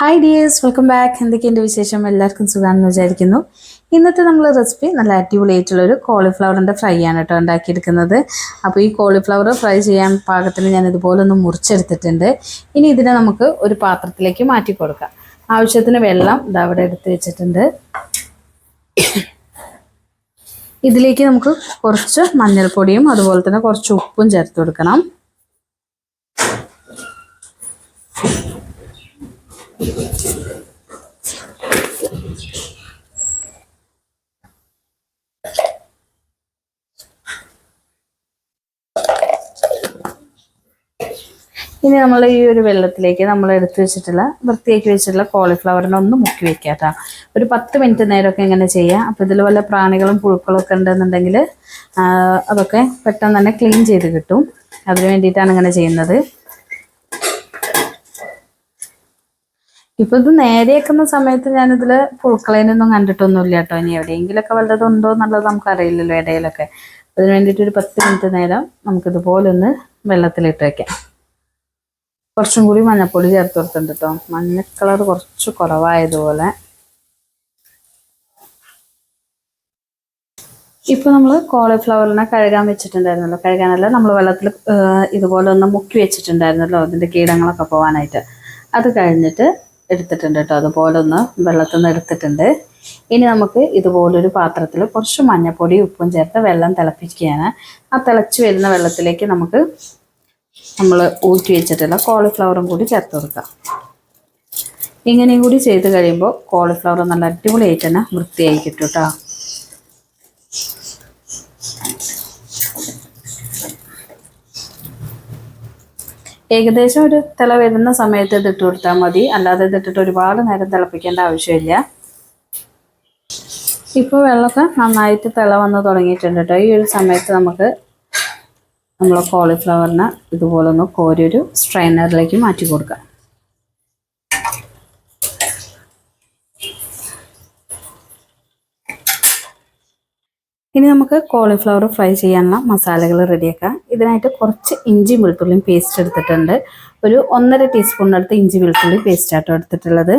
Hi dears welcome back എന്തൊക്കെയുണ്ട് വിശേഷം? എല്ലാവർക്കും സുഖമാണെന്ന് വിചാരിക്കുന്നു. ഇന്നത്തെ നമ്മൾ റെസിപ്പി നല്ല അടിപൊളിയായിട്ടുള്ള ഒരു കോളിഫ്ലവറിന്റെ ഫ്രൈ ആണ് കേട്ടോ ഉണ്ടാക്കിയെടുക്കുന്നത്. അപ്പോൾ ഈ കോളിഫ്ലവർ ഫ്രൈ ചെയ്യാൻ പാകത്തിന് ഞാൻ ഇതുപോലെ ഒന്ന് മുറിച്ചെടുത്തിട്ടുണ്ട്. ഇനി ഇതിനെ നമുക്ക് ഒരു പാത്രത്തിലേക്ക് മാറ്റി കൊടുക്കാം. ആവശ്യത്തിന് വെള്ളം ഇതാ അവിടെ എടുത്ത് വെച്ചിട്ടുണ്ട്. ഇതിലേക്ക് നമുക്ക് കുറച്ച് മഞ്ഞൾപ്പൊടിയും അതുപോലെ തന്നെ കുറച്ച് ഉപ്പും ചേർത്ത് കൊടുക്കണം. ഇനി നമ്മൾ ഈ ഒരു വെള്ളത്തിലേക്ക് നമ്മൾ എടുത്തു വെച്ചിട്ടുള്ള വൃത്തിയാക്കി വെച്ചിട്ടുള്ള കോളിഫ്ലവറിനെ ഒന്ന് മുക്കി വെക്കുക കേട്ടോ ഒരു പത്ത് മിനിറ്റ് നേരമൊക്കെ ഇങ്ങനെ ചെയ്യാം. അപ്പോൾ ഇതിൽ വല്ല പ്രാണികളും പുഴുക്കളും ഒക്കെ ഉണ്ടെന്നുണ്ടെങ്കിൽ അതൊക്കെ പെട്ടെന്ന് തന്നെ ക്ലീൻ ചെയ്ത് കിട്ടും. അതിന് വേണ്ടിയിട്ടാണ് ഇങ്ങനെ ചെയ്യുന്നത്. ഇപ്പൊ ഇത് നേരെയാക്കുന്ന സമയത്ത് ഞാനിതിൽ പുഴുക്കളേനൊന്നും കണ്ടിട്ടൊന്നുമില്ല കേട്ടോ. ഇനി എവിടെയെങ്കിലൊക്കെ വല്ലതും ഉണ്ടോ എന്നുള്ളത് നമുക്കറിയില്ലല്ലോ ഇടയിലൊക്കെ. അതിന് വേണ്ടിയിട്ട് ഒരു പത്ത് മിനിറ്റ് നേരം നമുക്കിതുപോലെ ഒന്ന് വെള്ളത്തിലിട്ട് വെക്കാം. കുറച്ചും കൂടി മഞ്ഞപ്പൊടി ചേർത്ത് കൊടുത്തിട്ടുണ്ട് കേട്ടോ. മഞ്ഞ കളർ കുറച്ച് കുറവായതുപോലെ. ഇപ്പൊ നമ്മൾ കോളിഫ്ലവറിനെ കഴുകാൻ വെച്ചിട്ടുണ്ടായിരുന്നല്ലോ. കഴുകാനല്ല നമ്മൾ വെള്ളത്തിൽ ഇതുപോലെ ഒന്ന് മുക്കി വെച്ചിട്ടുണ്ടായിരുന്നല്ലോ അതിന്റെ കീടങ്ങളൊക്കെ പോകാനായിട്ട് അത് കഴിഞ്ഞിട്ട് എടുത്തിട്ടുണ്ട് കേട്ടോ. അതുപോലെ ഒന്ന് വെള്ളത്തിൽ നിന്ന് എടുത്തിട്ടുണ്ട്. ഇനി നമുക്ക് ഇതുപോലൊരു പാത്രത്തിൽ കുറച്ച് മഞ്ഞപ്പൊടി ഉപ്പും ചേർത്ത് വെള്ളം തിളപ്പിക്കുകയാണ്. ആ തിളച്ച് വരുന്ന വെള്ളത്തിലേക്ക് നമുക്ക് നമ്മൾ ഊറ്റി വെച്ചിട്ടുള്ള കോളിഫ്ലവറും കൂടി ചേർത്ത് കൊടുക്കാം. ഇങ്ങനെയും കൂടി ചെയ്ത് കഴിയുമ്പോൾ കോളിഫ്ലവർ നല്ല അടിപൊളിയായിട്ട് തന്നെ വൃത്തിയായി കിട്ടും കേട്ടോ. ഏകദേശം ഒരു തിള വരുന്ന സമയത്ത് ഇത് ഇട്ട് കൊടുത്താൽ മതി. അല്ലാതെ ഇത് ഇട്ടിട്ട് ഒരുപാട് നേരം തിളപ്പിക്കേണ്ട ആവശ്യമില്ല. ഇപ്പോൾ വെള്ളമൊക്കെ നന്നായിട്ട് തിള വന്ന് തുടങ്ങിയിട്ടുണ്ട് കേട്ടോ. ഈ ഒരു സമയത്ത് നമുക്ക് നമ്മൾ കോളിഫ്ലവറിനെ ഇതുപോലെ ഒന്ന് കോരി ഒരു സ്ട്രൈനറിലേക്ക് മാറ്റി കൊടുക്കാം. ഇനി നമുക്ക് കോളിഫ്ലവർ ഫ്രൈ ചെയ്യാനുള്ള മസാലകൾ റെഡിയാക്കാം ഇതിനായിട്ട് കുറച്ച് ഇഞ്ചി വെളുത്തുള്ളിയും പേസ്റ്റ് എടുത്തിട്ടുണ്ട്. ഒരു ഒന്നര ടീസ്പൂണിനടുത്ത് ഇഞ്ചി വെളുത്തുള്ളി പേസ്റ്റ് ആട്ടോ എടുത്തിട്ടുള്ളത്.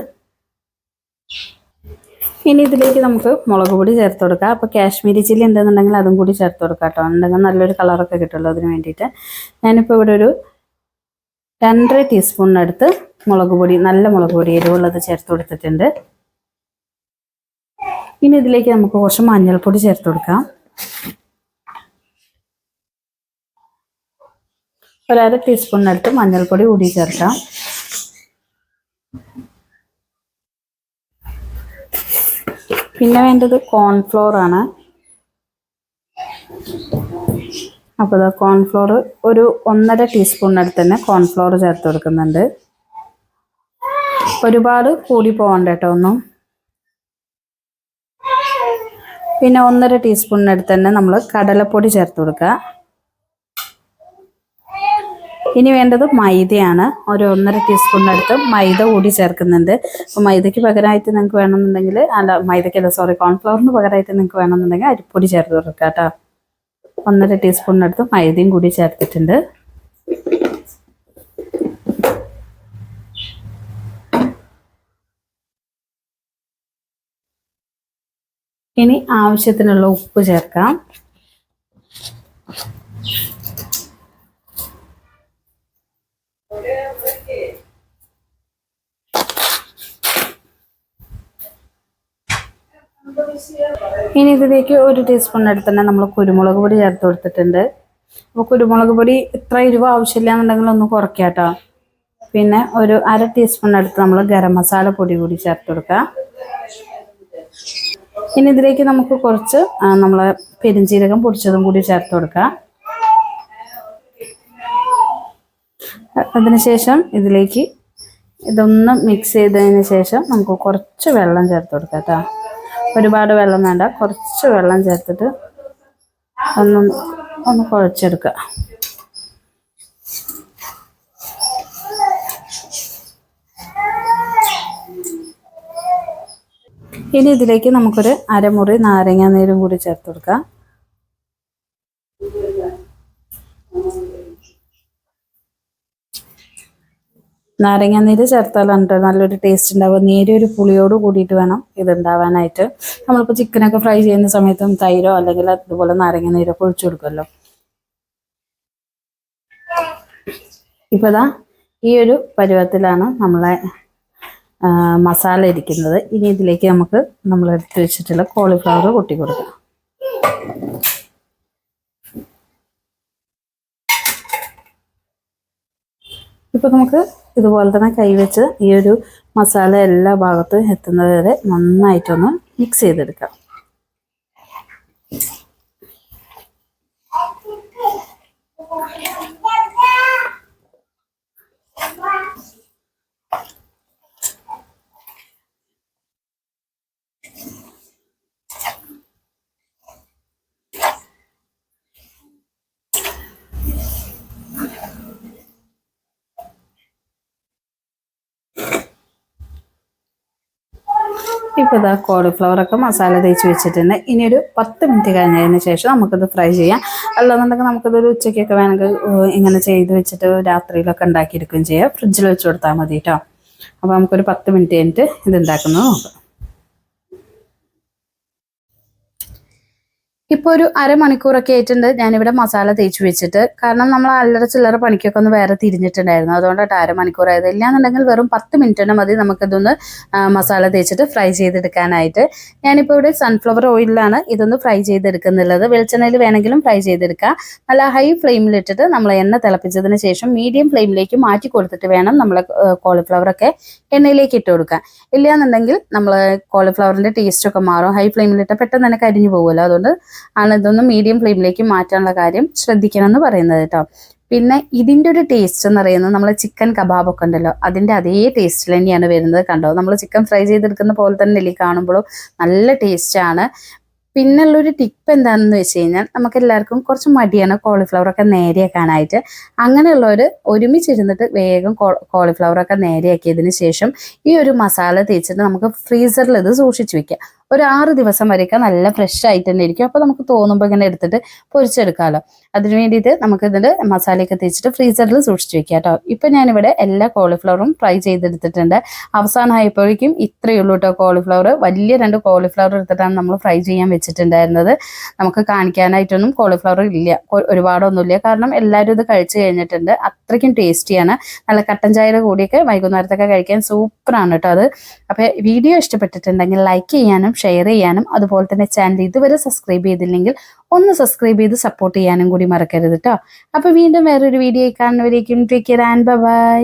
ഇനി ഇതിലേക്ക് നമുക്ക് മുളക് പൊടി ചേർത്ത് കൊടുക്കാം. അപ്പോൾ കാശ്മീരി ചില്ലി ഉണ്ടെന്നുണ്ടെങ്കിൽ അതും കൂടി ചേർത്ത് കൊടുക്കാം കേട്ടോ. ഉണ്ടെങ്കിൽ നല്ലൊരു കളറൊക്കെ കിട്ടുള്ളൂ അതിന് വേണ്ടിയിട്ട്. ഞാനിപ്പോൾ ഇവിടെ ഒരു രണ്ടര ടീസ്പൂണിനടുത്ത് മുളക് പൊടി നല്ല മുളക് പൊടി എരിവുള്ളത് ചേർത്ത് കൊടുത്തിട്ടുണ്ട്. ഇനി ഇതിലേക്ക് നമുക്ക് കുറച്ച് മഞ്ഞൾപ്പൊടി ചേർത്ത് കൊടുക്കാം. ഒരര ടീസ്പൂണിനടുത്ത് മഞ്ഞൾപ്പൊടി കൂടി ചേർക്കാം. പിന്നെ വേണ്ടത് കോൺഫ്ലോർ ആണ്. അപ്പോൾ കോൺഫ്ലോർ ഒരു ഒന്നര ടീസ്പൂണിനടുത്ത് തന്നെ കോൺഫ്ലോർ ചേർത്ത് കൊടുക്കുന്നുണ്ട്. ഒരുപാട് കൂടി പോകണ്ട കേട്ടോ ഒന്നും. പിന്നെ ഒന്നര ടീസ്പൂണിനടുത്ത് തന്നെ നമ്മൾ കടലപ്പൊടി ചേർത്ത് കൊടുക്കുക. ഇനി വേണ്ടത് മൈദയാണ്. ഒരു ഒന്നര ടീസ്പൂണിനടുത്ത് മൈദ കൂടി ചേർക്കുന്നുണ്ട്. അപ്പോൾ മൈദയ്ക്ക് പകരമായിട്ട് നിങ്ങൾക്ക് വേണമെന്നുണ്ടെങ്കിൽ അല്ല മൈദയ്ക്കല്ല സോറി കോൺഫ്ലവറിന് പകരമായിട്ട് നിങ്ങൾക്ക് വേണമെന്നുണ്ടെങ്കിൽ അരിപ്പൊടി ചേർത്ത് കൊടുക്കുക കേട്ടോ. ഒന്നര ടീസ്പൂണിനടുത്ത് മൈദയും കൂടി ചേർത്തിട്ടുണ്ട്. ഇനി ആവശ്യത്തിനുള്ള ഉപ്പ് ചേർക്കാം ഇനി ഇതിലേക്ക് ഒരു ടീസ്പൂൺ തന്നെ നമ്മൾ കുരുമുളക് പൊടി ചേർത്ത് കൊടുത്തിട്ടുണ്ട്. അപ്പോൾ കുരുമുളക് പൊടി ഇത്ര എരിവ് ആവശ്യമില്ല എന്നുണ്ടെങ്കിൽ ഒന്ന് കുറയ്ക്കാം കേട്ടോ. പിന്നെ ഒരു അര ടീസ്പൂൺ എടുത്ത് നമ്മൾ ഗരം മസാല പൊടി കൂടി ചേർത്ത് കൊടുക്കാം. ഇനി ഇതിലേക്ക് നമുക്ക് കുറച്ച് നമ്മൾ പെരിഞ്ചീരകം പൊടിച്ചതും കൂടി ചേർത്ത് കൊടുക്കാം. അതിനുശേഷം ഇതിലേക്ക് ഇതൊന്ന് മിക്സ് ചെയ്തതിന് ശേഷം നമുക്ക് കുറച്ച് വെള്ളം ചേർത്ത് കൊടുക്കാം കേട്ടോ. ഒരുപാട് വെള്ളം വേണ്ട കുറച്ച് വെള്ളം ചേർത്തിട്ട് ഒന്ന് ഒന്ന് കുഴച്ചെടുക്കുക ഇനി ഇതിലേക്ക് നമുക്കൊരു അരമുറി നാരങ്ങ നീരും കൂടി ചേർത്ത് കൊടുക്കാം. നാരങ്ങാനീര് ചേർത്താലാണ് കേട്ടോ നല്ലൊരു ടേസ്റ്റ് ഉണ്ടാവും. നേരിയ ഒരു പുളിയോട് കൂടിയിട്ട് വേണം ഇത് ഉണ്ടാവാനായിട്ട്. നമ്മളിപ്പോൾ ചിക്കനൊക്കെ ഫ്രൈ ചെയ്യുന്ന സമയത്തും തൈരോ അല്ലെങ്കിൽ അതുപോലെ നാരങ്ങ നീരൊക്കെ ഒഴിച്ചു കൊടുക്കുമല്ലോ. ഇപ്പോൾ ഈ ഒരു പരുവത്തിലാണ് നമ്മളെ മസാല ഇരിക്കുന്നത്. ഇനി ഇതിലേക്ക് നമുക്ക് നമ്മൾ എടുത്തു വെച്ചിട്ടുള്ള കോളിഫ്ലവർ കൊട്ടി കൊടുക്കാം. ഇപ്പൊ നമുക്ക് ഇതുപോലെ തന്നെ കൈവച്ച് ഈ ഒരു മസാല എല്ലാ ഭാഗത്തും എത്തുന്നത് വരെ നന്നായിട്ടൊന്ന് മിക്സ് ചെയ്തെടുക്കാം. ഇപ്പോൾ ഇതാ കോളിഫ്ലവറൊക്കെ മസാല തേച്ച് വെച്ചിട്ടുണ്ട്. ഇനി ഒരു പത്ത് മിനിറ്റ് കഴിഞ്ഞതിന് ശേഷം നമുക്കിത് ഫ്രൈ ചെയ്യാം. അല്ലാന്നുണ്ടെങ്കിൽ നമുക്കിതൊരു ഉച്ചയ്ക്കൊക്കെ വേണമെങ്കിൽ ഇങ്ങനെ ചെയ്ത് വെച്ചിട്ട് രാത്രിയിലൊക്കെ ഉണ്ടാക്കിയെടുക്കുകയും ചെയ്യാം. ഫ്രിഡ്ജിൽ വെച്ച് കൊടുത്താൽ മതി കേട്ടോ അപ്പോൾ നമുക്കൊരു പത്ത് മിനിറ്റ് കഴിഞ്ഞിട്ട് ഇത് ഉണ്ടാക്കുന്നത് നോക്കാം ഇപ്പോൾ ഒരു അരമണിക്കൂറൊക്കെ ആയിട്ടുണ്ട് ഞാനിവിടെ മസാല തേച്ച് വെച്ചിട്ട്. കാരണം നമ്മൾ അല്ലറ ചില്ലറ പണിക്കൊക്കെ ഒന്ന് വേറെ തിരിഞ്ഞിട്ടുണ്ടായിരുന്നു. അതുകൊണ്ടാണ് അരമണിക്കൂർ ആയത് ഇല്ലാന്നുണ്ടെങ്കിൽ വെറും പത്ത് മിനിറ്റ് തന്നെ മതി നമുക്കിതൊന്ന് മസാല തേച്ചിട്ട് ഫ്രൈ ചെയ്തെടുക്കാനായിട്ട്. ഞാനിപ്പോൾ ഇവിടെ സൺഫ്ലവർ ഓയിലാണ് ഇതൊന്ന് ഫ്രൈ ചെയ്തെടുക്കുന്നുള്ളത്. വെളിച്ചെണ്ണയിൽ വേണമെങ്കിലും ഫ്രൈ ചെയ്തെടുക്കാം. നല്ല ഹൈ ഫ്ലെയിമിലിട്ടിട്ട് നമ്മൾ എണ്ണ തിളപ്പിച്ചതിന് ശേഷം മീഡിയം ഫ്ലെയിമിലേക്ക് മാറ്റി കൊടുത്തിട്ട് വേണം നമ്മൾ കോളിഫ്ലവറൊക്കെ എണ്ണയിലേക്ക് ഇട്ട് കൊടുക്കാൻ. ഇല്ലയെന്നുണ്ടെങ്കിൽ നമ്മൾ കോളിഫ്ലവറിന്റെ ടേസ്റ്റൊക്കെ മാറും. ഹൈ ഫ്ലെയിമിലിട്ട് പെട്ടെന്ന് തന്നെ കരിഞ്ഞു പോകുമല്ലോ. അതുകൊണ്ട് ആണ് ഇതൊന്ന് മീഡിയം ഫ്ലെയിമിലേക്ക് മാറ്റാനുള്ള കാര്യം ശ്രദ്ധിക്കണം എന്ന് പറയുന്നത് കേട്ടോ പിന്നെ ഇതിന്റെ ഒരു ടേസ്റ്റ് എന്ന് പറയുന്നത് നമ്മൾ ചിക്കൻ കബാബൊക്കെ ഉണ്ടല്ലോ അതിന്റെ അതേ ടേസ്റ്റിൽ തന്നെയാണ് വരുന്നത് കണ്ടോ? നമ്മൾ ചിക്കൻ ഫ്രൈ ചെയ്തെടുക്കുന്ന പോലെ തന്നെ ഇല്ലേ കാണുമ്പോഴും? നല്ല ടേസ്റ്റാണ് പിന്നുള്ളൊരു ടിപ്പ് എന്താണെന്ന് വെച്ച് കഴിഞ്ഞാൽ നമുക്ക് എല്ലാവർക്കും കുറച്ച് മടിയാണ് കോളിഫ്ലവർ ഒക്കെ നേരെയാക്കാനായിട്ട്. അങ്ങനെയുള്ളവർ ഒരുമിച്ചിരുന്നിട്ട് വേഗം കോളിഫ്ലവർ ഒക്കെ നേരെയാക്കിയതിന് ശേഷം ഈ ഒരു മസാല തേച്ചിട്ട് നമുക്ക് ഫ്രീസറിൽ ഇത് സൂക്ഷിച്ചു വെക്കാം ഒരു ആറ് ദിവസം വരെയൊക്കെ നല്ല ഫ്രഷ് ആയിട്ട് തന്നെ ഇരിക്കും. അപ്പോൾ നമുക്ക് തോന്നുമ്പോൾ ഇങ്ങനെ എടുത്തിട്ട് പൊരിച്ചെടുക്കാമല്ലോ അതിന് വേണ്ടിയിട്ട് നമുക്ക് ഇതിന്റെ മസാലയൊക്കെ തേച്ചിട്ട് ഫ്രീസറിൽ സൂക്ഷിച്ച് വെക്കാം കേട്ടോ. ഇപ്പം ഞാനിവിടെ എല്ലാ കോളിഫ്ലവറും ഫ്രൈ ചെയ്തെടുത്തിട്ടുണ്ട്. അവസാനമായപ്പോഴേക്കും ഇത്രയേ ഉള്ളൂ കേട്ടോ കോളിഫ്ലവർ വലിയ രണ്ട് കോളിഫ്ലവർ എടുത്തിട്ടാണ് നമ്മൾ ഫ്രൈ ചെയ്യാൻ വെച്ചിട്ടുണ്ടായിരുന്നത്. നമുക്ക് കാണിക്കാനായിട്ടൊന്നും കോളിഫ്ലവർ ഇല്ല. ഒരുപാടൊന്നുമില്ല. കാരണം എല്ലാവരും ഇത് കഴിച്ചു കഴിഞ്ഞിട്ടുണ്ട്. അത്രയ്ക്കും ടേസ്റ്റിയാണ് നല്ല കട്ടൻ ചായയുടെ കൂടിയൊക്കെ വൈകുന്നേരത്തൊക്കെ കഴിക്കാൻ സൂപ്പറാണ് കേട്ടോ അത്. അപ്പോൾ വീഡിയോ ഇഷ്ടപ്പെട്ടിട്ടുണ്ടെങ്കിൽ ലൈക്ക് ചെയ്യാനും ഷെയർ ചെയ്യാനും അതുപോലെ തന്നെ ചാനൽ ഇതുവരെ സബ്സ്ക്രൈബ് ചെയ്തില്ലെങ്കിൽ ഒന്ന് സബ്സ്ക്രൈബ് ചെയ്ത് സപ്പോർട്ട് ചെയ്യാനും കൂടി മറക്കരുത് കേട്ടോ അപ്പോൾ വീണ്ടും വേറൊരു വീഡിയോ കാണുന്നവരേക്കും ടേക്ക് കെയർ ആൻഡ് ബൈ